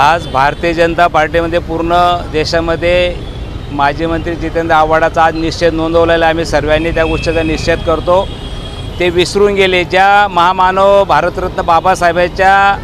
आज भारतीय जनता पार्टीमध्ये पूर्ण देशामध्ये माजी मंत्री जितेंद्र आव्हाडाचा आज निश्चय नोंदवलेला आहे. आम्ही सर्वांनी त्या गोष्टीचा निषेध करतो. ते विसरून गेले. ज्या महामानव भारतरत्न बाबासाहेबांच्या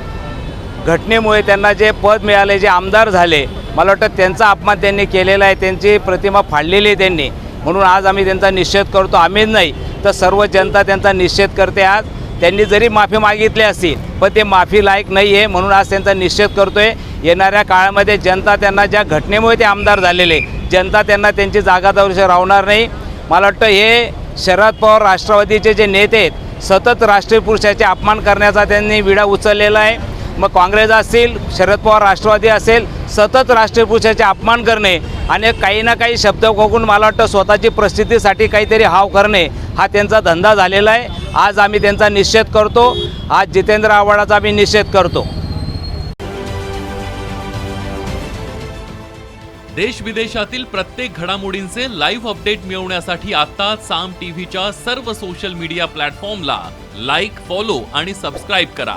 घटनेमुळे त्यांना जे पद मिळाले जे आमदार झाले मला वाटतं त्यांचा अपमान त्यांनी केलेला आहे. त्यांची प्रतिमा फाडलेली आहे त्यांनी. म्हणून आज आम्ही त्यांचा निषेध करतो. आम्हीच नाही तर सर्व जनता त्यांचा निषेध करते आज. त्यांनी जरी माफी मागितली असतील पण ते माफी लायक नाही आहे म्हणून आज त्यांचा निषेध करतो आहे येणाऱ्या काळामध्ये जनता त्यांना ज्या घटनेमुळे ते आमदार झालेले जनता त्यांना त्यांची जागा दौरश राहणार नाही. मला वाटतं हे शरद पवार राष्ट्रवादीचे जे नेते आहेत सतत राष्ट्रीय पुरुषाचे अपमान करण्याचा त्यांनी विडा उचललेला आहे. मग काँग्रेस असेल शरद पवार राष्ट्रवादी असेल सतत राष्ट्रपुरुषाचे अपमान करणे आणि काही ना काही शब्द कोकून मला वाटतं स्वतःची प्रसिद्धीसाठी काहीतरी हाव करणे हा त्यांचा धंदा झालेला आहे. आज आम्ही त्यांचा निषेध करतो. आज जितेंद्र आव्हाडाचा आम्ही निषेध करतो. देश विदेशातील प्रत्येक घडामोडींचे लाईव्ह अपडेट मिळवण्यासाठी आता साम टीव्हीच्या सर्व सोशल मीडिया प्लॅटफॉर्मला लाईक फॉलो आणि सबस्क्राईब करा.